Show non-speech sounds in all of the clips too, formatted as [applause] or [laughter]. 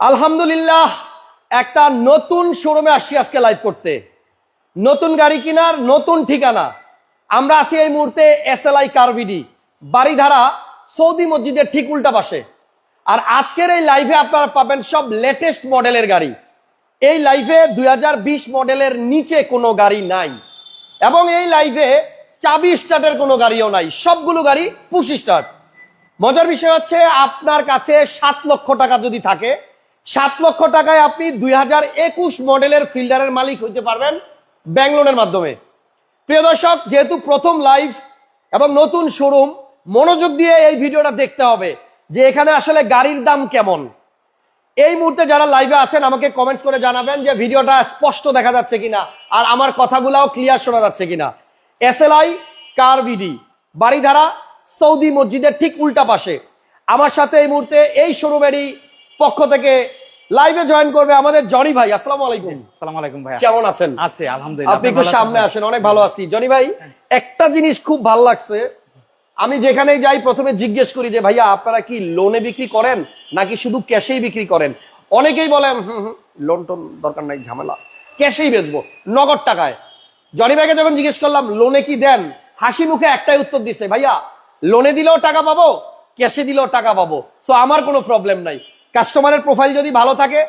আলহামদুলিল্লাহ, একটা নতুন শোরুমে আসছি আজকে লাইভ করতে। নতুন গাড়ি কেনার নতুন ঠিকানা। আমরা আছি এই মুহূর্তে S L I car BD Baridhara Saudi মসজিদের ঠিক উল্টা পাশে। আর আজকের এই লাইভে আপনারা পাবেন সব লেটেস্ট মডেলের গাড়ি। এই লাইভে দুই হাজার বিশ মডেলের নিচে কোনো গাড়ি নাই। এবং এই লাইভে চাবি স্টার্টের কোনো গাড়িও নাই। সবগুলো গাড়ি পুশ স্টার্ট। মজার বিষয় হচ্ছে আপনার কাছে সাত লক্ষ টাকা যদি থাকে সাত লক্ষ টাকায় আপনি দুই হাজার একুশ মডেলের ফিল্ডারের মালিক হইতে পারবেন ব্যাংক লোনের মাধ্যমে। প্রিয় দর্শক, যেহেতু প্রথম লাইভ এবং নতুন শোরুম, মনোযোগ দিয়ে এই ভিডিওটা দেখতে হবে যে এখানে আসলে গাড়ির দাম কেমন। এই মুহূর্তে যারা লাইভে আছেন, আমাকে কমেন্টস করে জানাবেন যে ভিডিওটা স্পষ্ট দেখা যাচ্ছে কিনা আর আমার কথাগুলাও ক্লিয়ার শোনা যাচ্ছে কিনা। S L I car BD Baridhara, Saudi মসজিদের ঠিক উল্টা পাশে। আমার সাথে এই মুহূর্তে এই শোরুমেরই পক্ষ থেকে লাইভে জয়েন করবে আমাদের জনি ভাই আসসালামু আলাইকুম। সালাম আলাইকুম ভাইয়া। কেমন আছেন? আছে আলহামদুলিল্লাহ আপনি একটু সামনে আসেন অনেক ভালো আছি। জনি ভাই একটা জিনিস খুব ভালো লাগছে। আমি যেখানেই যাই প্রথমে জিজ্ঞেস করি যে ভাইয়া আপনারা কি লোনে বিক্রি করেন? নাকি শুধু ক্যাশেই বিক্রি করেন? অনেকেই বলেন লোন টোন দরকার নাই ঝামেলা। ক্যাশেই বেচবো নগদ টাকায়। জনি ভাইকে যখন জিজ্ঞেস করলাম লোনে কি দেন? হাসি মুখে একটাই উত্তর দিছে ভাইয়া লোনে দিলেও টাকা পাবো ক্যাশে দিলেও টাকা পাবো। সো আমার কোনো প্রবলেম নাই। কাস্টমারের প্রোফাইল যদি ভালো থাকে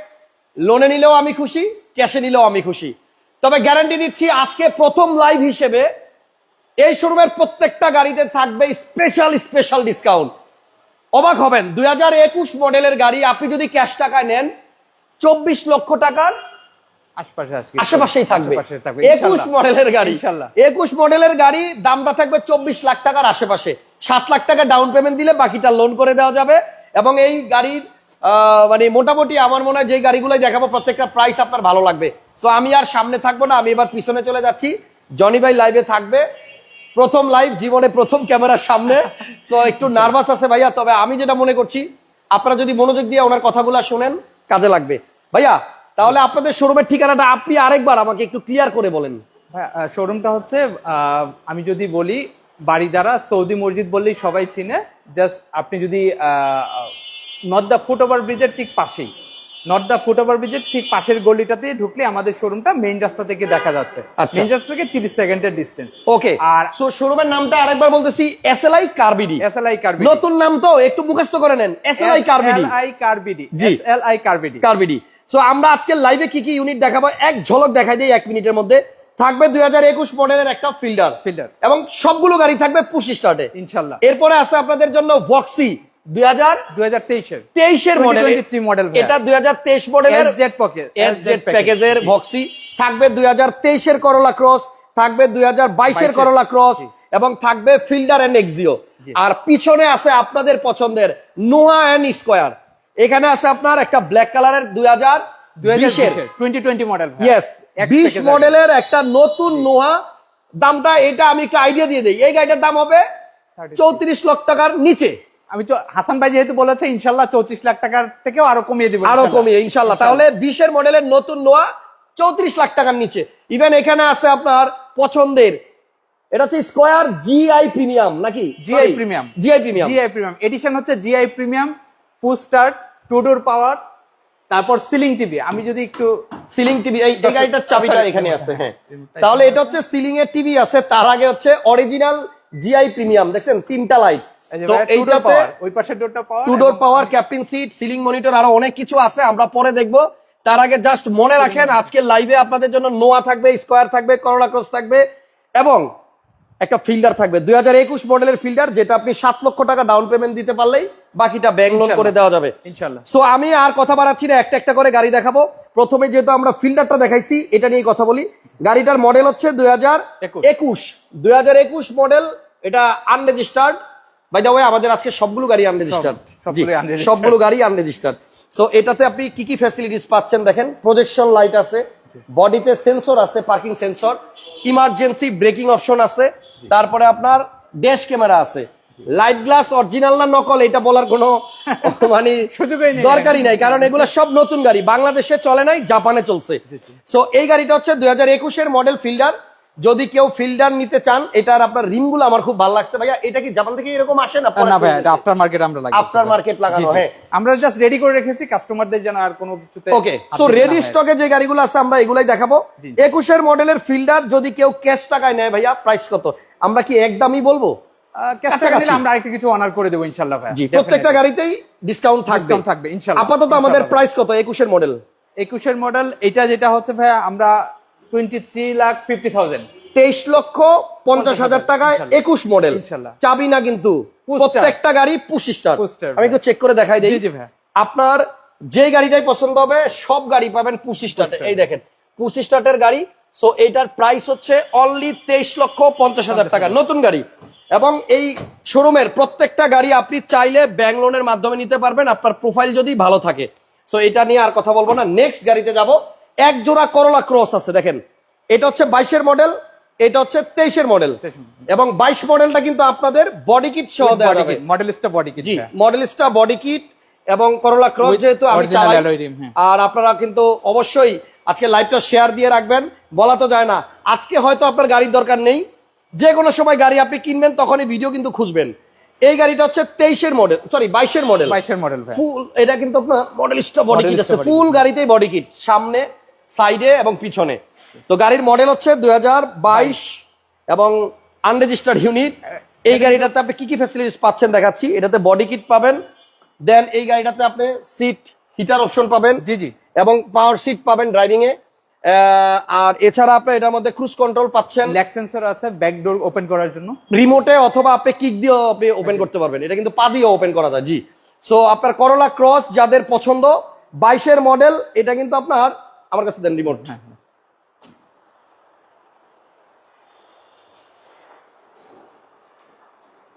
লোনে নিলেও আমি খুশি ক্যাশে নিলেও আমি খুশি। তবে গ্যারান্টি দিচ্ছি আজকে প্রথম লাইভ হিসেবে এই শোরুমের প্রত্যেকটা গাড়িতে থাকবে স্পেশাল স্পেশাল ডিসকাউন্ট অবাক হবেন দু হাজার একুশ মডেলের গাড়ি আপনি যদি ক্যাশ টাকায় নেন চব্বিশ লক্ষ টাকার আশেপাশেই থাকবে। একুশ মডেলের গাড়ি। একুশ মডেলের গাড়ি দামটা থাকবে চব্বিশ লাখ টাকার আশেপাশে। সাত লাখ টাকা ডাউন পেমেন্ট দিলে বাকিটা লোন করে দেওয়া যাবে এবং এই গাড়ির মানে মোটামুটি আমার মনে হয় যে গাড়িগুলোই দেখাবো প্রত্যেকটা প্রাইস আপনার ভালো লাগবে। সো আমি আর সামনে থাকব না আমি এবার পিছনে চলে যাচ্ছি। জনি ভাই লাইভে থাকবে। প্রথম লাইভ জীবনে প্রথম ক্যামেরার সামনে। সো একটু নার্ভাস আছে ভাইয়া তবে আমি যেটা মনে করছি আপনারা যদি মনোযোগ দিয়ে ওনার কথাগুলো শোনেন কাজে লাগবে। ভাইয়া তাহলে আপনাদের শোরুমের ঠিকানাটা আপনি আরেকবার আমাকে একটু ক্লিয়ার করে বলেন। শোরুমটা হচ্ছে আমি যদি বলি বাড়িদারা সৌদি মসজিদ বললেই সবাই চিনে। জাস্ট আপনি যদি নর্থ দ্য ফুট ওভার ব্রিজের ঠিক পাশেই। নর্থ দ্য ফুট ওভার ব্রিজের ঠিক পাশের গলিটাতে ঢুকলে আমাদের শোরুমটা মেইন রাস্তা থেকে দেখা যাচ্ছে। আচ্ছা। মেইন রাস্তা থেকে তিরিশ সেকেন্ডের ডিস্টেন্স ওকে আর সো শোরুমের নামটা আরেকবার বলতেছি এসএলআই কারবিডি এস এল আই কার্বিডি নতুন নাম তো একটু মুখস্থ করে নেন। SLI car BD L I car BD G. S L I car BD car BD so আমরা আজকে লাইভে কি কি ইউনিট দেখাবো এক ঝলক দেখাই দিই এক মিনিটের মধ্যে। থাকবে দুই হাজার একুশ মডেলের একটা ফিল্ডার ফিল্ডার এবং সবগুলো গাড়ি থাকবে পুশি স্টার্টে ইনশাল্লাহ। এরপরে আছে আপনাদের জন্য ভক্সি দুই হাজার দুই হাজার তেইশের। তেইশের মডেল মডেল এটা দুই হাজার তেইশ মডেলের জেড পকেট এস জেড প্যাকেজের ভক্সি থাকবে দুই হাজার তেইশের করোলা ক্রস থাকবে দুই হাজার বাইশের 22 ক্রস এবং থাকবে ফিল্ডার এন্ড এক্সিও আর পিছনে আছে আপনাদের পছন্দের নোয়া এন্ড স্কোয়ার এখানে আছে আপনার একটা ব্ল্যাক কালারের দুই হাজার বিশ মডেলের একটা নতুন নোহা দামটা এটা আমি একটা আইডিয়া দিয়ে দিই। এই গাড়িটার দাম হবে চৌত্রিশ লক্ষ টাকার নিচে। আমি তো হাসান ভাই যেহেতু বলেছে ইনশাল্লাহ চৌত্রিশ লাখ টাকার থেকেও আরও কমিয়ে দিব আরও কমিয়ে ইনশাল্লাহ। তাহলে বিশের মডেলের নতুন নোয়া চৌত্রিশ লাখ টাকার নিচে। ইভেন এখানে আছে আপনার পছন্দের। এটা হচ্ছে স্কোয়ার জিআই প্রিমিয়াম নাকি? GI premium GI premium GI premium edition হচ্ছে জিআই প্রিমিয়াম পুস্টার টুডোর পাওয়ার তারপর সিলিং টিভি আমি যদি একটু সিলিং টিভি এই গাড়িটার চাবিটা এখানে আছে হ্যাঁ। তাহলে এটা হচ্ছে সিলিং এর টিভি আছে তার আগে হচ্ছে অরিজিনাল জিআই প্রিমিয়াম দেখছেন? তিনটা light two door power captain seat ceiling monitor আরও অনেক কিছু আছে আমরা পরে দেখব। তার আগে জাস্ট মনে রাখেন আজকে লাইভে আপনাদের জন্য নোয়া থাকবে স্কোয়ার থাকবে করোলা ক্রস থাকবে এবং একটা ফিল্ডার থাকবে। দুই হাজার একুশ মডেলের ফিল্ডার যেটা আপনি সাত লক্ষ টাকা ডাউন পেমেন্ট দিতে পারলেই বাকিটা ব্যাংক লোন করে দেওয়া যাবে। ইনশাল্লাহ। সো আমি আর কথা বাড়াচ্ছি না একটা একটা করে গাড়ি দেখাবো। প্রথমে যেহেতু আমরা ফিল্ডারটা দেখাইছি এটা নিয়ে কথা বলি। গাড়িটার মডেল হচ্ছে দুই হাজার একুশ। দুই হাজার একুশ মডেল এটা আনরেজিস্টার্ড বাই দা ওয়ে আমাদের আজকে সবগুলো গাড়ি আনরেজিস্টার্ড সবগুলো গাড়ি আনরেজিস্টার্ড সো এটাতে আপনি কি কি ফ্যাসিলিটিস পাচ্ছেন দেখেন? প্রজেকশন লাইট আছে বডিতে সেন্সর আছে parking sensor emergency braking option আছে তারপরে আপনার ড্যাশ ক্যামেরা আছে। লাইট গ্লাস অরিজিনাল না নকল এটা বলার কোনো [laughs] মানে দরকারই নাই কারণ এগুলো সব নতুন গাড়ি বাংলাদেশে চলে নাই জাপানে চলছে। সো এই গাড়িটা হচ্ছে দুই হাজার একুশের মডেল ফিল্ডার যদি কেউ ফিল্ডার নিতে চান এটার আপনার রিমগুলো আমার খুব ভালো লাগছে ভাইয়া। এটা কি জাপান থেকে এরকম আসে না? না ভাই এটা আফটার মার্কেট আমরা লাগাই। আফটার মার্কেট লাগানো হ্যাঁ। আমরা জাস্ট রেডি করে রেখেছি কাস্টমারদের যেন আর কোনো কিছুতে ওকে সো রেডি স্টকে যে গাড়িগুলো আছে আমরা এগুলাই দেখাবো। জি। একুশের মডেলের ফিল্ডার যদি কেউ ক্যাশ টাকায় নেয় ভাইয়া প্রাইস কত? আমরা কি একদমই বলব? cash টাকা। নিলে আমরা আরেকটু কিছু অনার করে দেবো ইনশাল্লাহ ভাই প্রত্যেকটা গাড়িতেই ডিসকাউন্ট থাকবে। ডিসকাউন্ট থাকবে ইনশাল্লাহ আপাতত আমাদের প্রাইস কত একুশের মডেল একুশের মডেল এটা যেটা হচ্ছে ভাই আমরা twenty three lakh fifty thousand. তেইশ লক্ষ পঞ্চাশ হাজার টাকায়। একুশ মডেল। চাবি না কিন্তু? প্রত্যেকটা গাড়ি পুশ স্টার আমি একটু চেক করে দেখাই দিই। আপনার যে গাড়িটাই পছন্দ হবে সব গাড়ি পাবেন পুশ স্টার্ট এই দেখেন পুশ স্টার্টের গাড়ি। সো এইটার প্রাইস হচ্ছে অনলি তেইশ লক্ষ পঞ্চাশ হাজার টাকা। নতুন গাড়ি। এবং এই শোরুমের প্রত্যেকটা গাড়ি আপনি চাইলে ব্যাংক লোনের মাধ্যমে নিতে পারবেন। আপনার প্রোফাইল যদি ভালো থাকে। সো এটা নিয়ে আর কথা বলব না। নেক্সট গাড়িতে যাব। এক জোড়া করলা ক্রস আছে দেখেন। এটা হচ্ছে বাইশের মডেল এটা হচ্ছে তেইশের মডেল এবং বাইশ মডেলটা কিন্তু আপনাদের বডি কিট সহ দেওয়া যাবে। মডেলিস্টটা body kit Modellista body kit এবং করোলা ক্রস যেহেতু আমি চালাই হ্যাঁ। আর আপনারা কিন্তু অবশ্যই আজকে লাইভটা শেয়ার দিয়ে রাখবেন বলা তো যায় না। আজকে হয়তো আপনার গাড়ির দরকার নেই যে কোনো সময় গাড়ি আপনি কিনবেন তখনই ভিডিও কিন্তু খুঁজবেন। এই গাড়িটা হচ্ছে তেইশের মডেল সরি বাইশের মডেল বাইশের মডেল ফুল এটা কিন্তু আপনার মডেলিস্টা বডি কিট আছে। ফুল গাড়িতেই বডি কিট সামনে সাইডে এবং পিছনে। তো গাড়ির মডেল হচ্ছে দুই হাজার বাইশ এবং আনরেজিস্টার্ড ইউনিট এই গাড়িটাতে আপনি কি কি ফ্যাসিলিটিস পাচ্ছেন দেখাচ্ছি। এটাতে বডি কিট পাবেন। দেন এই গাড়িটাতে আপনি সিট হিটার অপশন পাবেন। জি জি। এবং পাওয়ার সিট পাবেন ড্রাইভিং এ আর এছাড়া আপনি এটার মধ্যে ক্রুজ কন্ট্রোল পাচ্ছেন। ল্যাক সেন্সর আছে ব্যাক ডোর ওপেন করার জন্য। রিমোটে অথবা আপনি কিক দিয়েও আপনি ওপেন করতে পারবেন। এটা কিন্তু পা দিয়ে ওপেন করা যায় জি। সো আপনার করোলা ক্রস যাদের পছন্দ বাইশের মডেল এটা কিন্তু আপনার আমার কাছে দেন রিমোট হ্যাঁ, হ্যাঁ।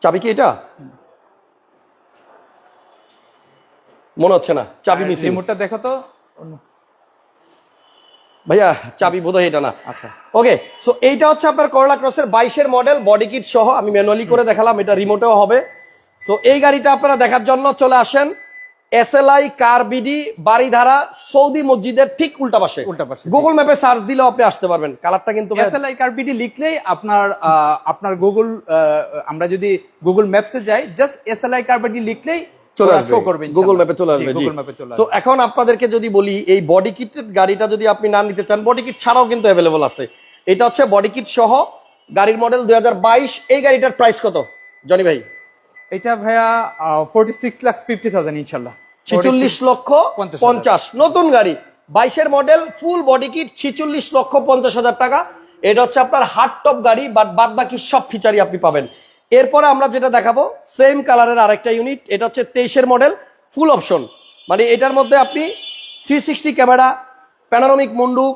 চাবি কি এটা? মনে হচ্ছে না চাবি আর মিসিং। রিমোটটা দেখো তো। ভাইয়া চাবি বোধহয় এটা না। আচ্ছা। ওকে সো এইটা হচ্ছে আপনার করলা ক্রসের বাইশের মডেল বডি কিট সহ। আমি ম্যানুয়ালি করে দেখালাম এটা রিমোটেও হবে। সো এই গাড়িটা আপনারা দেখার জন্য চলে আসেন। এসএলআই কার বিডি বাড়িধারা সৌদি মসজিদের ঠিক উল্টা পাশে। উল্টা পাশে, গুগল ম্যাপে সার্চ দিলেও আপনি আসতে পারবেন। কালারটা কিন্তু এসএলআই কার্বিডি লিখলেই আপনার আপনার গুগল আমরা যদি গুগল ম্যাপসে যাই জাস্ট এসএলআই কার্বিডি লিখলেই চলে আসবে। গুগল ম্যাপে চলে আসবে গুগল ম্যাপে চলে তো এখন আপনাদেরকে যদি বলি এই বডি কিটের গাড়িটা যদি আপনি না নিতে চান বডি কিট ছাড়াও কিন্তু অ্যাভেলেবল আছে। এটা হচ্ছে বডি কিট সহ গাড়ির মডেল দুই হাজার বাইশ। এই গাড়িটার প্রাইস কত? জনি ভাই। এটা ভাইয়া forty six lakh fifty thousand ইনশাল্লাহ ছিচল্লিশ লক্ষ পঞ্চাশ নতুন গাড়ি বাইশের মডেল ফুল বডি কিট ছেচল্লিশ লক্ষ পঞ্চাশ হাজার টাকা। এটা হচ্ছে আপনার হার্ড টপ গাড়ি বাট বাদ বাকি সব ফিচারই আপনি পাবেন। এরপরে আমরা যেটা দেখাবো সেম কালারের আরেকটা ইউনিট এটা হচ্ছে তেইশের মডেল ফুল অপশন মানে এটার মধ্যে আপনি three sixty camera panoramic moonroof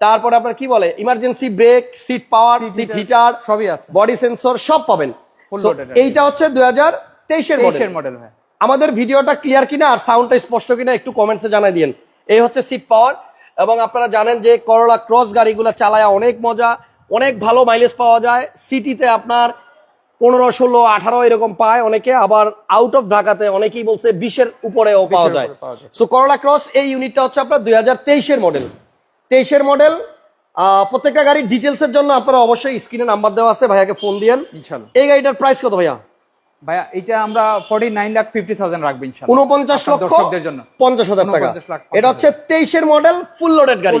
তারপরে আপনার কি বলে emergency brake seat power seat heater সবই আছে। বডি সেন্সর সব পাবেন। এইটা হচ্ছে দুই হাজার তেইশের মডেল আমাদের ভিডিওটা ক্লিয়ার কিনা আর সাউন্ডটা স্পষ্ট কিনা একটু কমেন্টসে জানাই দিন এই হচ্ছে সিট পাওয়ার এবং আপনারা জানেন যে করোলা ক্রস গাড়িগুলো চালায় অনেক মজা অনেক ভালো মাইলেজ পাওয়া যায়। সিটিতে আপনার পনেরো ষোলো আঠারো এরকম পায়। অনেকে আবার আউট অফ ঢাকাতে অনেকেই বলছে বিশের উপরেও পাওয়া যায়। উপরে পাওয়া যায়। সো করোলা ক্রস এই ইউনিটটা হচ্ছে আপনার দুই হাজার তেইশের মডেল তেইশের মডেল প্রত্যেকটা গাড়ির ডিটেলস এর জন্য আপনারা অবশ্যই স্ক্রিনে নাম্বার দেওয়া আছে ভাইয়াকে ফোন দিয়েন। এই গাড়িটার প্রাইস কত ভাইয়া? ভাইয়া এটা আমরা ফর্টি নাইন লাখ লক্ষ দর্শকদের জন্য। টাকা। এটা হচ্ছে মডেল ফুল লোডেড গাড়ি।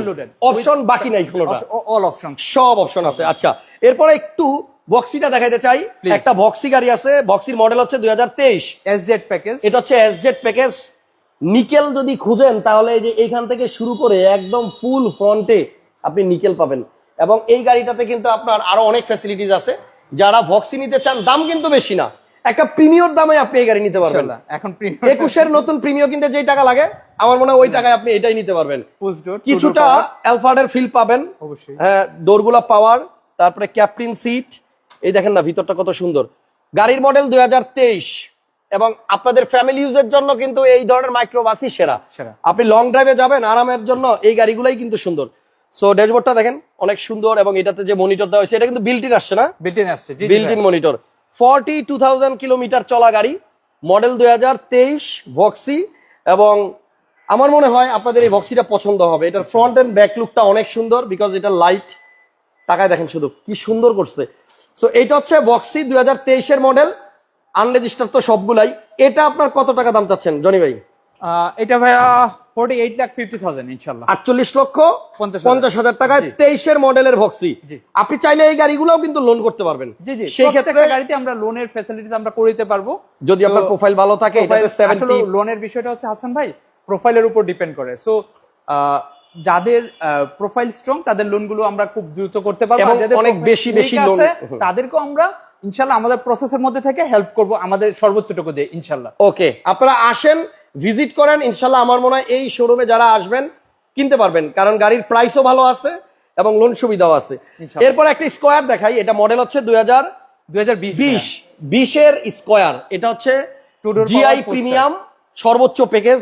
অপশন বাকি নাই কোনোটা অল অপশন সব অপশন আছে। আচ্ছা এরপরে একটু বক্সিটা দেখাইতে চাই। একটা বক্সি গাড়ি আছে। বক্সির মডেল হচ্ছে প্যাকেজ এটা হচ্ছে এসজেড প্যাকেজ নিকেল যদি খুঁজেন তাহলে এই যে এইখান থেকে শুরু করে একদম ফুল ফ্রন্টে আপনি নিকেল পাবেন। এবং এই গাড়িটাতে কিন্তু আপনার আরও অনেক ফ্যাসিলিটিস আছে। যারা ভক্সি নিতে চান দাম কিন্তু বেশি না। একটা প্রিমিয়র দামে আপনি এই গাড়ি নিতে পারবেন। এখন একুশের নতুন প্রিমিয় কিনতে যেই টাকা লাগে আমার মনে হয় ওই টাকায় আপনি এটাই নিতে পারবেন। কিছুটা অ্যালফার্ডের ফিল পাবেন। অবশ্যই। হ্যাঁ ডোরগুলা পাওয়ার তারপরে ক্যাপ্টিন সিট এই দেখেন না ভিতরটা কত সুন্দর। গাড়ির মডেল দুই হাজার তেইশ। এবং আপনাদের ফ্যামিলি ইউজের জন্য কিন্তু এই ধরনের মাইক্রোবাসই সেরা। সেরা। আপনি লং ড্রাইভে যাবেন আরামের জন্য এই গাড়িগুলাই কিন্তু সুন্দর। সো ড্যাশবোর্ডটা দেখেন অনেক সুন্দর এবং এটাতে যে মনিটর দেওয়া হয়েছে এটা কিন্তু বিল্টিন আসছে না? বিল্টিন আসছে জি built in monitor forty two thousand kilometre চলা গাড়ি, মডেল দুই হাজার তেইশ ভক্সি এবং আমার মনে হয় আপনাদের এই ভক্সিটা পছন্দ হবে। এটার ফ্রন্ট এন্ড ব্যাক লুকটা অনেক সুন্দর বিকজ এটা লাইট টাকায় দেখেন শুধু, কি সুন্দর করছে। সো এটা হচ্ছে বক্সি দুই হাজার তেইশের মডেল আনরেজিস্টার তো সবগুলাই। এটা আপনার কত টাকা দাম চাচ্ছেন, জনি ভাই? এটা ভাইয়া forty eight lakh fifty thousand ইনশাল্লাহ লক্ষ পঞ্চাশ হাজার। পঞ্চাশ হাজার টাকায় জি। তেইশের মডেলের ভক্সি। আপনি চাইলে এই গাড়িগুলোও কিন্তু লোন করতে পারবেন। জি জি। সেই সেই ক্ষেত্রে ক্ষেত্রে গাড়িতে আমরা লোনের ফ্যাসিলিটিস আমরা করে দিতে পারব। যদি আপনার প্রোফাইল ভালো থাকে এটাতে Profile- সেভেন্টি আসলে লোনের বিষয়টা হচ্ছে হাসান ভাই প্রোফাইলের উপর ডিপেন্ড করে। সো যাদের প্রোফাইল স্ট্রং তাদের লোনগুলো আমরা খুব দ্রুত করতে পারব। এবং যাদের অনেক বেশি বেশি loan- আছে, তাদেরকেও আমরা ইনশাল্লাহ আমাদের প্রসেসের মধ্যে থেকে হেল্প করব আমাদের সর্বোচ্চটুকু দিয়ে ইনশাল্লাহ ওকে আপনারা আসেন ভিজিট করেন ইনশাল্লাহ আমার মনে হয় এই শোরুমে যারা আসবেন কিনতে পারবেন। কারণ গাড়ির প্রাইসও ভালো আছে এবং লোন সুবিধাও আছে। এরপর একটা স্কোয়ার দেখাই এটা মডেল হচ্ছে দুই হাজার দুই বিশ বিশের স্কোয়ার এটা হচ্ছে জিআই প্রিমিয়াম সর্বোচ্চ প্যাকেজ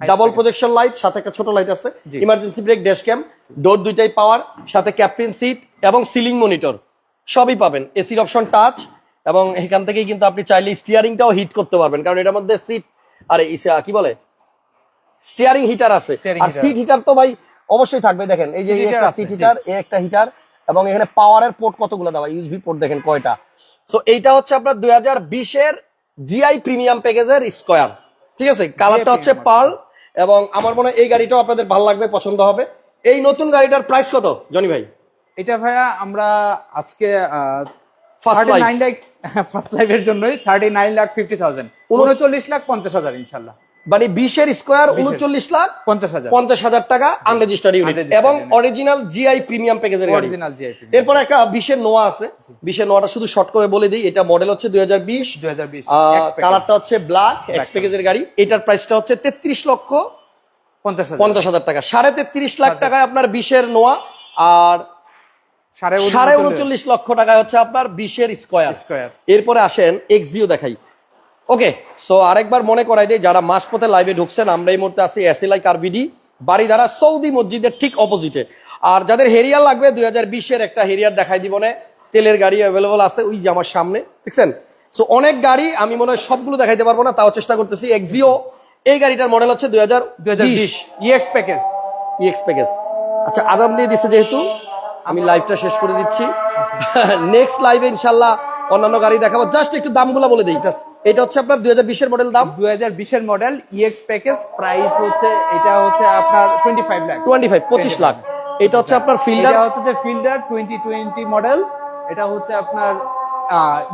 ডাবল। প্রজেকশন লাইট সাথে একটা ছোট লাইট আছে। Emergency brake dash cam door দুইটাই পাওয়ার সাথে ক্যাপ্টেন সিট এবং সিলিং মনিটর সবই পাবেন। এসির অপশন টাচ এবং এখান থেকেই কিন্তু আপনি চাইলে স্টিয়ারিংটাও হিট করতে পারবেন। কারণ এটার মধ্যে সিট আরে ইসা- কি বলে? স্টিয়ারিং হিটার আছে। আর সিট হিটার তো ভাই অবশ্যই থাকবে দেখেন এই যে একটা সিট। হিটার এই একটা হিটার এবং এখানে পাওয়ারের পোর্ট কতগুলো দেওয়া ইউএসবি পোর্ট দেখেন কয়টা। সো এইটা হচ্ছে আপনার দুই হাজার বিশের জিআই প্রিমিয়াম প্যাকেজের স্কোয়ার ঠিক আছে? কালারটা হচ্ছে পাল এবং আমার মনে হয় এই গাড়িটাও আপনাদের ভালো লাগবে পছন্দ হবে। এই নতুন গাড়িটার প্রাইস কত জনি ভাই? এটা ভাইয়া আমরা আজকে ফার্স্ট লাইফের [laughs] জন্যই thirty nine lakh fifty thousand উনচল্লিশ লাখ পঞ্চাশ হাজার ইনশাল্লাহ। মানে বিশের স্কোয়ার উনচল্লিশ লাখ পঞ্চাশ হাজার। পঞ্চাশ হাজার টাকা আনরেজিস্টার্ড ইউনিট এবং। অরিজিনাল জিআই প্রিমিয়াম প্যাকেজের অরিজিনাল জিআইপি এরপর একটা বিশের নোয়া আছে। বিশের নোয়াটা শুধু শর্ট করে বলে দিই। এটা মডেল হচ্ছে দুই হাজার বিশ। দুই হাজার বিশ। কালারটা হচ্ছে ব্ল্যাক এক্স প্যাকেজের গাড়ি। এটার প্রাইসটা হচ্ছে তেত্রিশ লক্ষ পঞ্চাশ হাজার। টাকা। সাড়ে তেত্রিশ লাখ টাকায় আপনার বিশের নোয়া আর সাড়ে উনচল্লিশ লক্ষ টাকায় হচ্ছে আপনার বিশের স্কোয়ার। স্কোয়ার। এরপরে আসেন এক্সিও দেখাই। ওকে সো আরেকবার মনে করাই দেয় যারা মাসপথে লাইভে ঢুকছেন আমরা এই মুহূর্তে আছি এসএলআই কারবিডি বাড়িধারা সৌদি মসজিদের ঠিক অপোজিটে আর যাদের হেরিয়ার লাগবে দুই হাজার বিশের একটা হেরিয়ার দেখাই দিব না। তেলের গাড়ি অ্যাভেলেবল আছে ওই যে আমার সামনে দেখছেন? সো অনেক গাড়ি আমি মনে হয় সবগুলো দেখাইতে পারব না তাও চেষ্টা করতেছি। এক্সিও এই গাড়িটার মডেল হচ্ছে দুই হাজার দুই হাজার প্যাকেজ ইএক্স প্যাকেজ আচ্ছা আজান দিয়ে দিচ্ছে যেহেতু আমি লাইভটা শেষ করে দিচ্ছি। নেক্সট লাইভে ইনশাল্লাহ অন্যান্য গাড়ি দেখাবো। জাস্ট একটু দামগুলো বলে দিই। এটা হচ্ছে আপনার দুই হাজার বিশের মডেল দাম। দুই হাজার বিশের মডেল ইএক্স প্যাকেজ প্রাইস হচ্ছে এটা হচ্ছে আপনার twenty five lakh twenty five পঁচিশ লাখ। এটা হচ্ছে আপনার ফিল্ডার হচ্ছে যে ফিল্ডার টোয়েন্টি টোয়েন্টি মডেল এটা হচ্ছে আপনার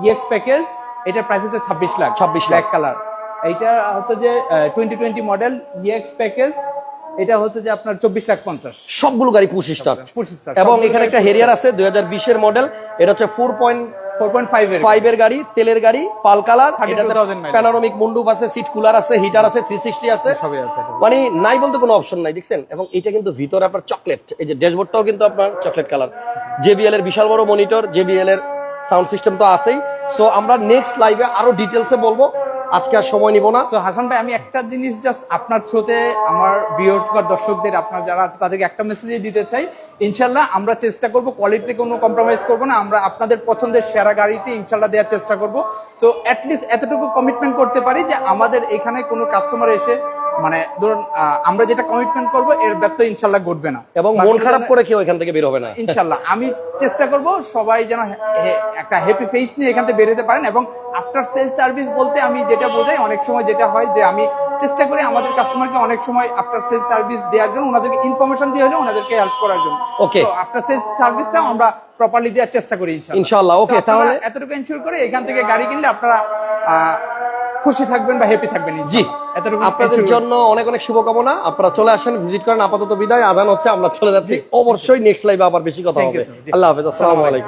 ইএক্স প্যাকেজ এটার প্রাইস হচ্ছে ছাব্বিশ লাখ। 26 লাখ। কালার এইটা হচ্ছে যে twenty twenty model EX package এটা হচ্ছে যে আপনার চব্বিশ লাখ পঞ্চাশ। সবগুলো গাড়ি পঁচিশ লাখ। পঁচিশ এবং এখানে একটা হেরিয়ার আছে দুই হাজার বিশের মডেল এটা হচ্ছে four point four point five five এর গাড়ি তেলের গাড়ি পাল কালার। 32,000 mileage। আছে সিট কুলার আছে হিটার আছে থ্রি সিক্সটি আছে। মানে নাই বলতে কোনো অপশন নাই দেখছেন? এবং এটা কিন্তু ভিতরে আপনার চকলেট এই যে ড্যাশবোর্ডটাও কিন্তু আপনার চকলেট কালার জেবিএল এর বিশাল বড় মনিটর জেবিএল এর সাউন্ড সিস্টেম তো আছেই। সো আমরা নেক্সট লাইভে আরও ডিটেলসে বলব। আজকে আর সময় নিব না। তো হাসান ভাই, আমি একটা জিনিস জাস্ট আপনার থ্রোতে আমার ভিউয়ার্স বা দর্শকদের, আপনার যারা আছে, তাদেরকে একটা মেসেজই দিতে চাই। ইনশাল্লাহ আমরা চেষ্টা করব কোয়ালিটিতে কোনো কম্প্রোমাইজ করব না। আমরা আপনাদের পছন্দের সেরা গাড়িটি ইনশাল্লাহ দেওয়ার চেষ্টা করব। সো অ্যাটলিস্ট এতটুকু কমিটমেন্ট করতে পারি যে আমাদের এখানে কোনো কাস্টমার এসে মানে ধরুন আমরা যেটা কমিটমেন্ট করব এর ব্যর্থ ইনশাল্লাহ ঘটবে না। এবং মন খারাপ করে কেউ এখান থেকে বের হবে না। ইনশাল্লাহ। আমি চেষ্টা করব সবাই যেন একটা হ্যাপি ফেস নিয়ে এখান থেকে পারেন এবং আফটার সেল সার্ভিস বলতে আমি যেটা বোঝাই অনেক সময় যেটা হয় যে আমি চেষ্টা করি আমাদের কাস্টমারকে অনেক সময় আফটার সেল সার্ভিস দেওয়ার জন্য ওনাদেরকে ইনফরমেশন দিয়ে হলে ওনাদেরকে হেল্প করার জন্য। Okay. আফটার সেল সার্ভিসটা আমরা প্রপারলি দেওয়ার চেষ্টা করি ইনশাআল্লাহ, আপনারা তাহলে- এতটুকু এনশিওর করে এখান থেকে গাড়ি কিনলে আপনারা খুশি থাকবেন বা হ্যাপি থাকবেন জি। আপনাদের জন্য অনেক অনেক শুভকামনা। আপনারা চলে আসেন ভিজিট করেন আপাতত বিদায়। আদান হচ্ছে আমরা চলে যাচ্ছি। অবশ্যই নেক্সট লাইভে আবার বেশি কথা হবে। আল্লাহ হাফেজ আসসালামু আলাইকুম।